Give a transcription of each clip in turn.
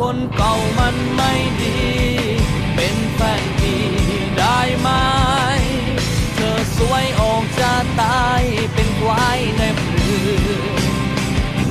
คนเก่ามันไม่ดี เป็นแฟนดีได้ไหม เธอสวยออกจะตายเป็นควายในฝืน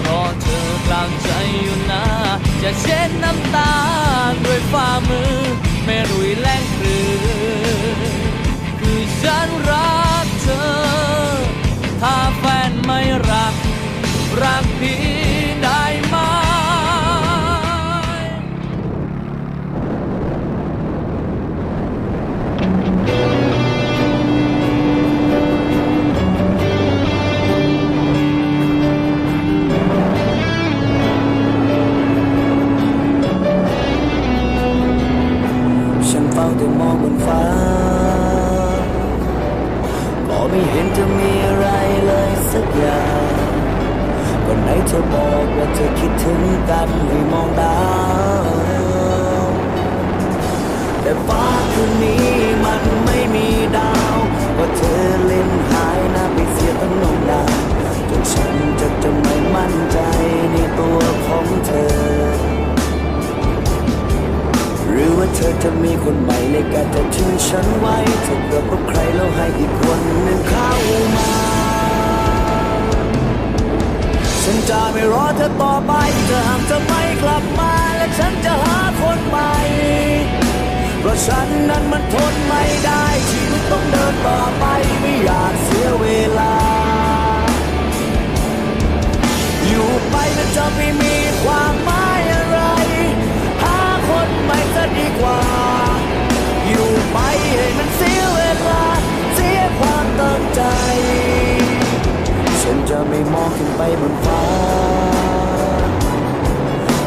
เพราะเธอกลางใจอยู่นะ จะเช็ดน้ำตาด้วยฝ่ามือ ไม่รุยแรงเปลือคือฉันรักเธอถ้า มองบนฟ้า ก็ไม่เห็นจะมีอะไรเลยสักอย่างวันไหนเธอบอกว่าเธอคิดถึงกันให้มองดาวแต่ฟ้าคืนนี้มันไม่มีดาว ว่าเธอเล่นหายหน้าไปเสียตั้งนมนานจนฉันจะจะไม่มั่นใจในตัวของเธอ รือว่าเธอจะมีคนใหม่เลยการจะทิ้งฉันไว้เธอเกิดกับใครแล้วให้อีกคนหนึ่งเข้ามาฉันจะไม่รอเธอต่อไปเธอหากจะไม่กลับมาและฉันจะหาคนใหม่เพราะฉันนั้นมันทนไม่ได้ชีวิตต้องเดินต่อไปไม่อยากเสียเวลา อยู่ไปมันจะไม่มีความ จะไม่มองขึ้นไปบนฟ้า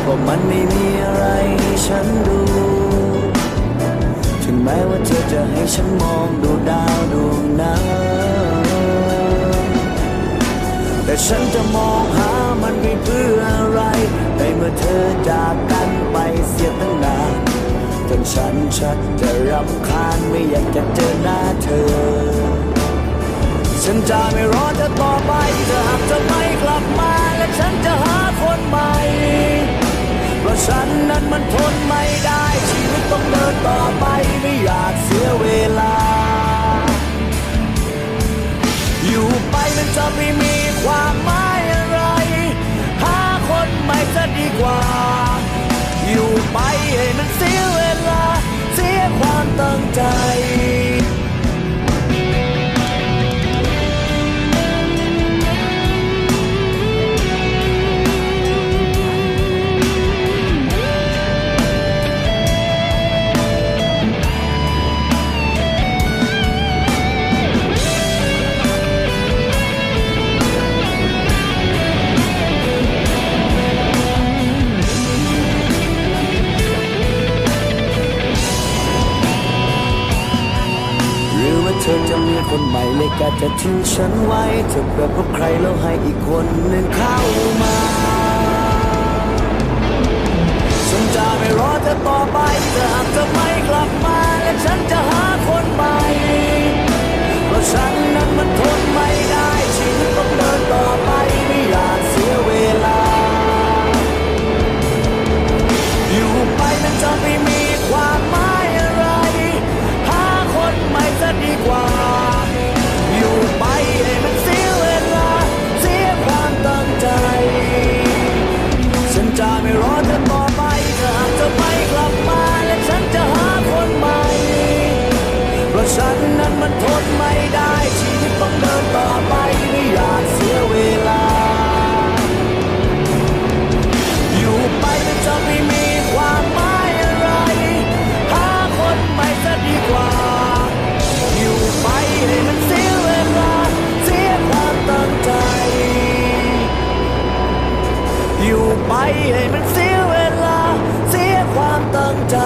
เพราะมันไม่มีอะไรให้ฉันดู ถึงแม้ว่าเธอจะให้ฉันมองดูดาวดวงนั้นแต่ฉันจะมองหามันไม่เพื่ออะไร ในเมื่อเธอจากกันไปเสียตั้งนานจนฉันชักจะรำคาญไม่อยากจะเจอหน้าเธอ ฉันจะไม่รอเธอต่อไปเธอหากจะไม่กลับมาและฉันจะหาคนใหม่ เพราะฉันนั้นมันทนไม่ได้ ชีวิตต้องเดินต่อไปไม่อยากเสียเวลา อยู่ไปมันจะไม่มีความหมายอะไร หาคนใหม่จะดีกว่า อยู่ไปให้มันเสียเวลา เสียความตั้งใจ อว่าเธอจะมีคนใหม่เลยกะจะทิ้งฉันไว้ เธอเกิดพบใครแล้วให้อีกคนหนึ่งเข้ามาฉันจะไม่รอเธอต่อไปเธอ ฉันนั้นมันทนไม่ได้ชีวิตต้องเดินต่อไปไม่อยากเสียเวลา อยู่ไปมันจะไม่มีความหมายอะไร หาคนใหม่จะดีกว่า อยู่ไปให้มันเสียเวลา เสียความตั้งใจ อยู่ไปให้มันเสียเวลา เสียความตั้งใจ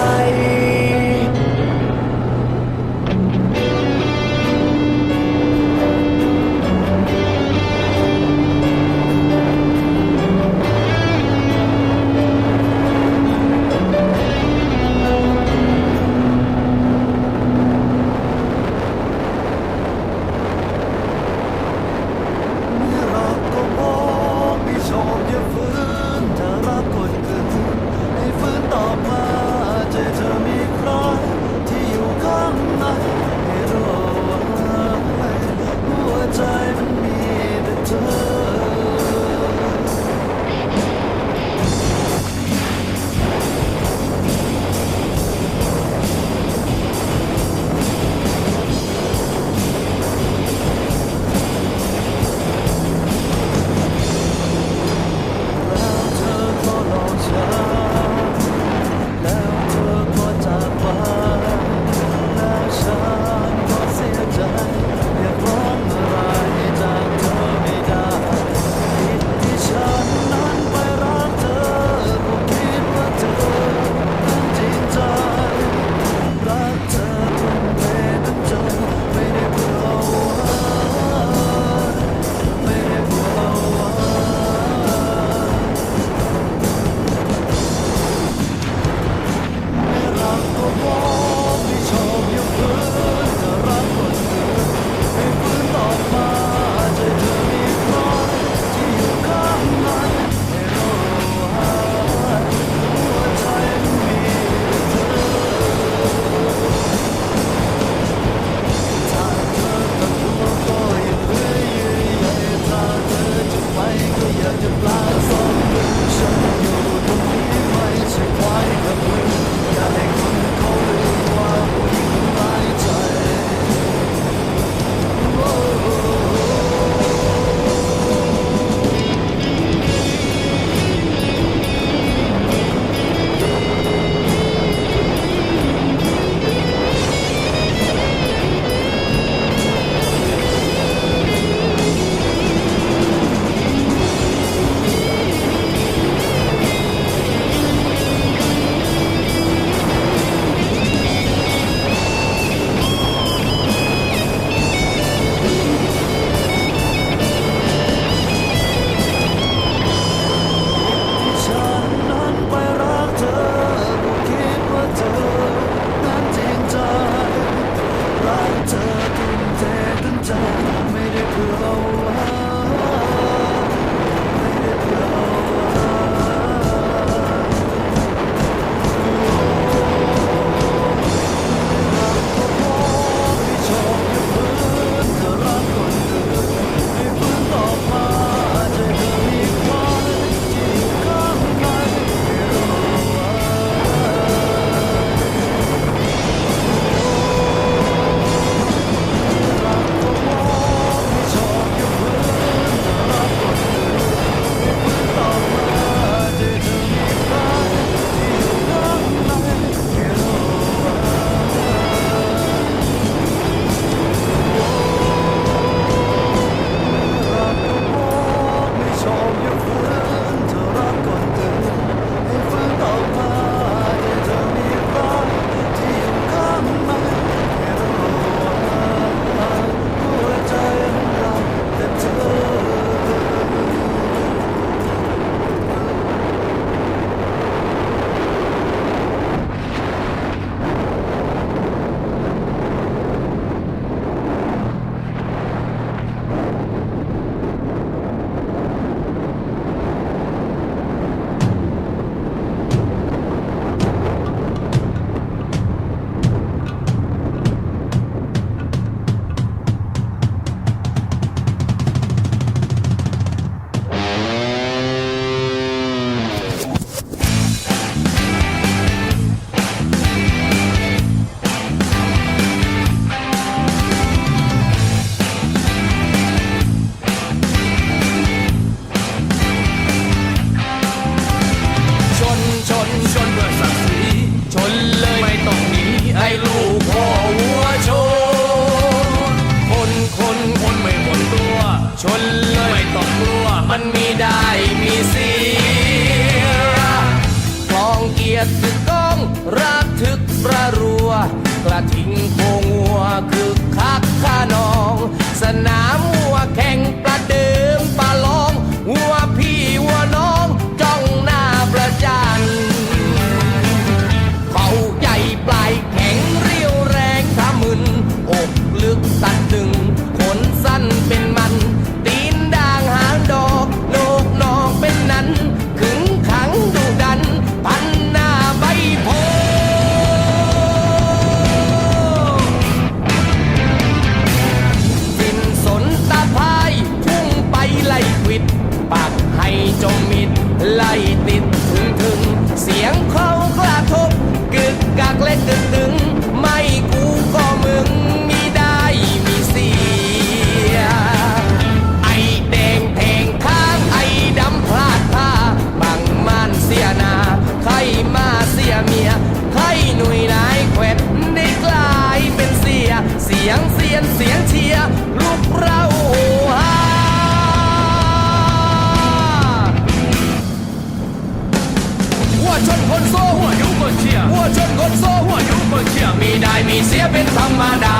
ได้มีเสียเป็นธรรมดา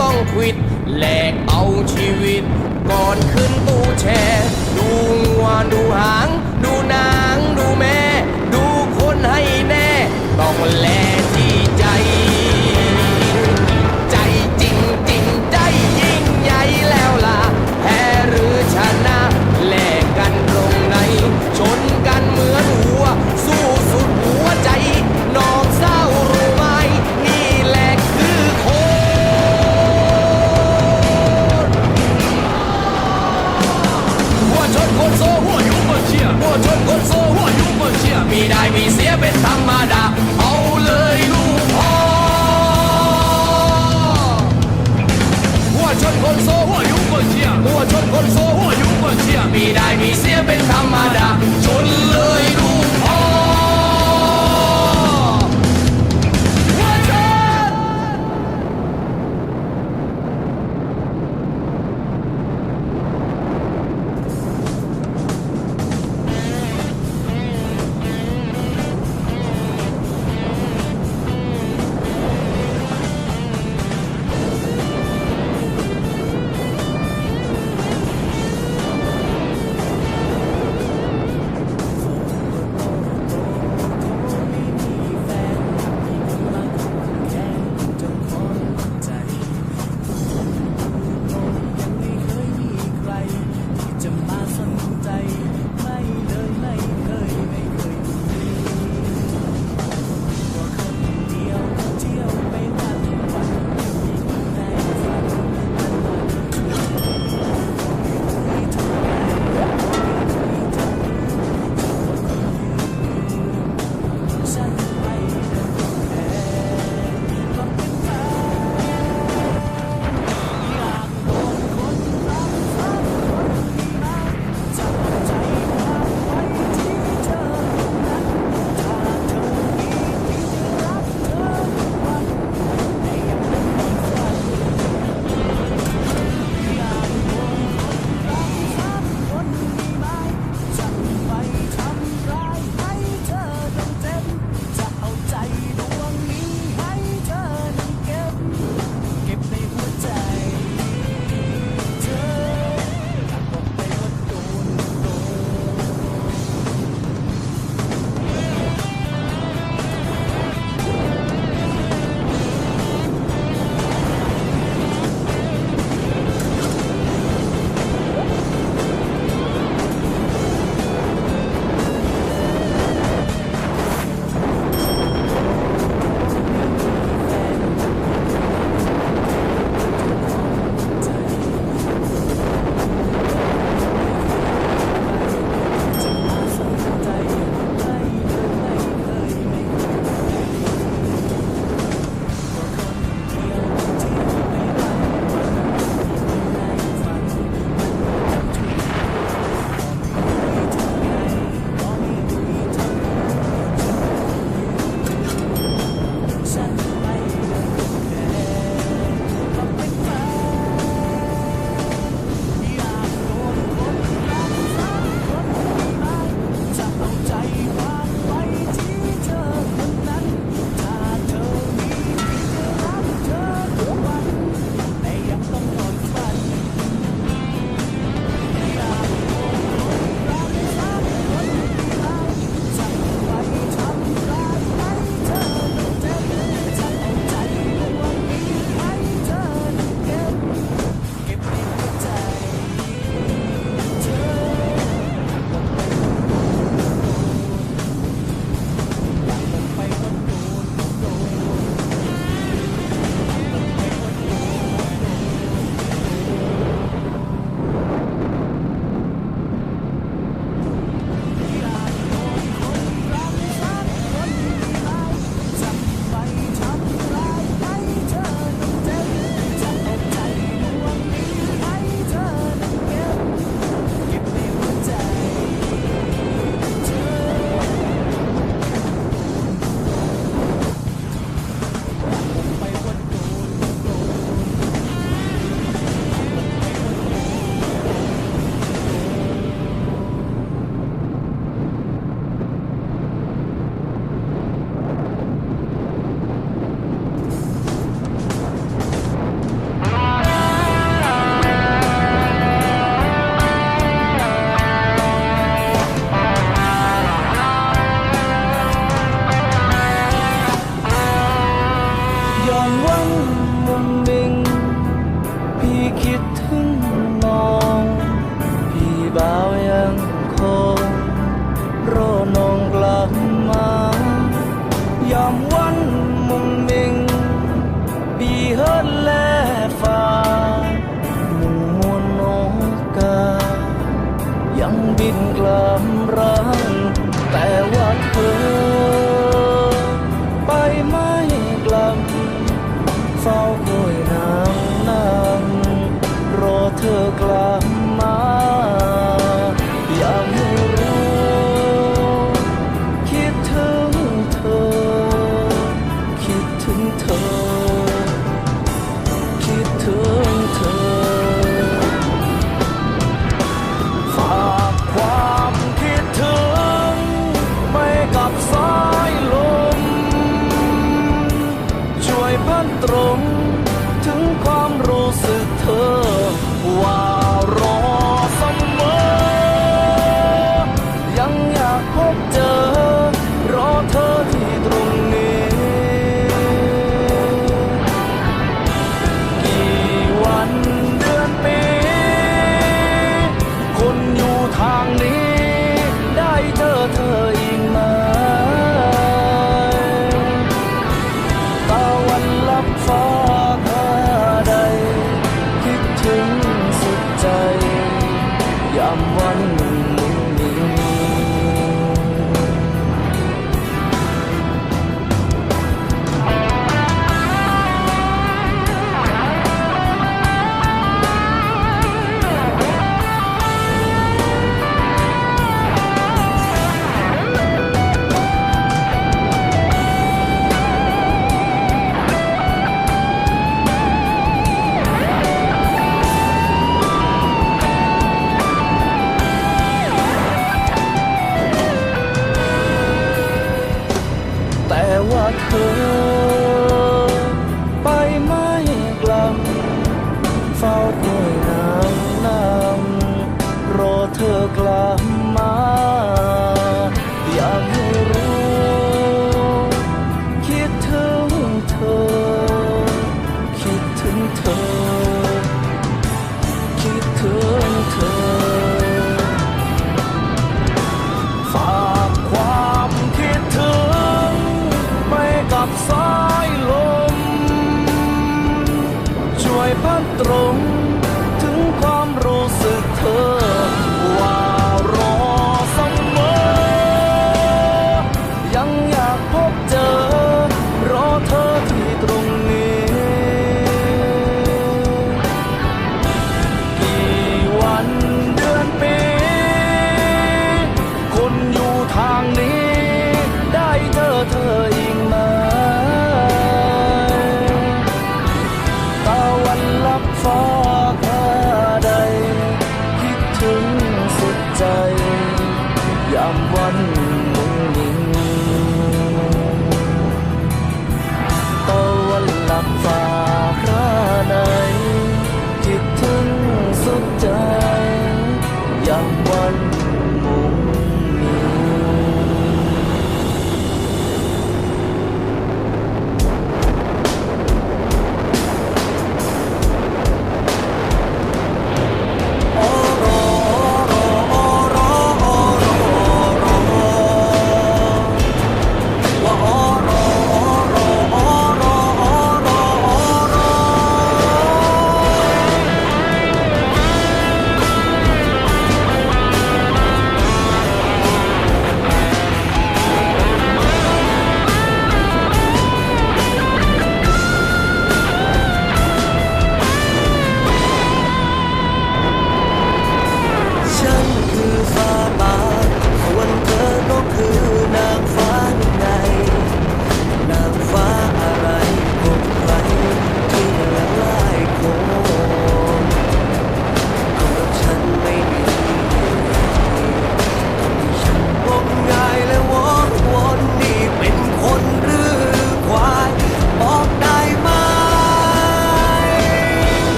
ต้องควิดแหลกเอาชี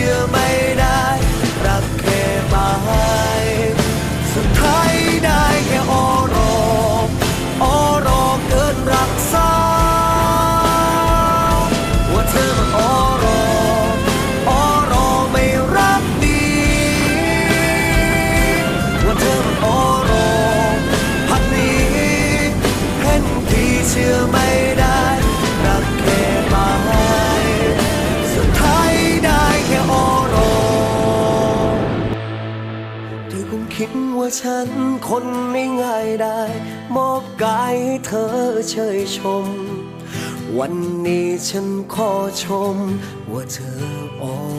chia bay ฉันคนไม่ง่ายได้ มอบกายให้เธอเชยชม วันนี้ฉันขอชมว่าเธออ่อน